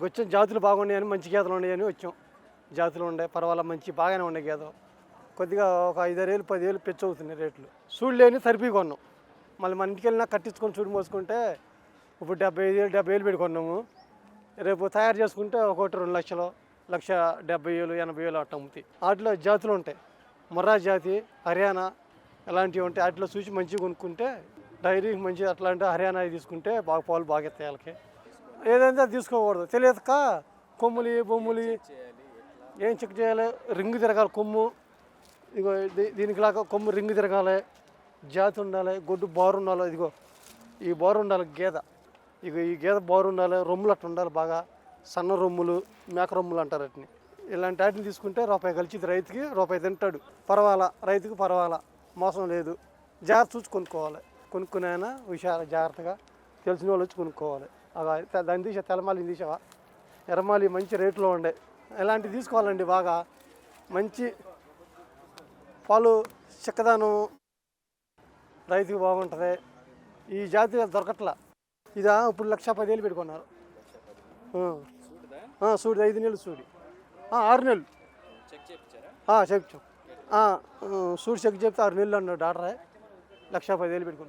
మనకు వచ్చిన జాతులు బాగున్నాయని మంచి గీతలు ఉన్నాయని వచ్చాం. జాతులు ఉండే పర్వాలే మంచి బాగానే ఉన్నాయి గేదెలు కొద్దిగా ఒక ఐదారేళ్ళు పదివేలు పెచ్చు అవుతున్నాయి రేట్లు. సూడు లేని సరిపీ కొన్నాం. మళ్ళీ మన ఇంటికి వెళ్ళినా కట్టించుకొని చూడు మోసుకుంటే ఇప్పుడు డెబ్బై ఐదు వేలు డెబ్బై వేలు పెట్టుకున్నాము రేపు తయారు చేసుకుంటే ఒకటి రెండు లక్షలు లక్ష డెబ్బై వేలు ఎనభై వేలు అట్ట అమ్ముతాయి. వాటిలో జాతులు ఉంటాయి. మొర్రా జాతి హర్యానా ఇలాంటివి ఉంటాయి. వాటిలో చూసి మంచిగా కొనుక్కుంటే డైరీ మంచి అట్లాంటి హర్యానా తీసుకుంటే బాగా పాలు బాగా ఎత్తాయి వాళ్ళకి. ఏదైనా తీసుకోకూడదు. తెలియక కొమ్ములి బొమ్ములి ఏం చెక్ చేయాలి? రింగు తిరగాలి కొమ్ము. ఇగో దీ- దీనికి లాగా కొమ్ము రింగు తిరగాలి. జాతి ఉండాలి గొడ్డు బారు ఉండాలి ఇదిగో. ఈ బారు ఉండాలి గేద. ఇక ఈ గేద బారు ఉండాలి రొమ్ములు అట్లా ఉండాలి బాగా. సన్న రొమ్ములు మేక రొమ్ములు అంటారు వాటిని. ఇలాంటి వాటిని తీసుకుంటే రూపాయి కలిసిది రైతుకి రూపాయి తింటాడు. పర్వాలా? రైతుకి పర్వాలా? మోసం లేదు. జాగ్రత్త చూసి కొనుక్కోవాలి. కొనుక్కునే ఆయన హుషారు జాగ్రత్తగా తెలిసిన వాళ్ళు వచ్చి కొనుక్కోవాలి. దాన్ని తీసా తెలమాలి తీసావా? ఎర్రమాలి మంచి రేట్లో ఉండే. ఇలాంటివి తీసుకోవాలండి బాగా? మంచి పాలు చిక్కదనం రైతుకు బాగుంటుంది. ఈ జాతి దొరకట్లా. ఇదా ఇప్పుడు లక్ష పదివేలు పెట్టుకున్నారు. సూడి ఐదు నెలలు సూడి. ఆరు నెలలు. చెప్తాం సూడి చెక్ చెప్తే ఆరు నెలలు అన్నాడు డాక్టరే. లక్ష పదివేలు పెట్టుకున్నాం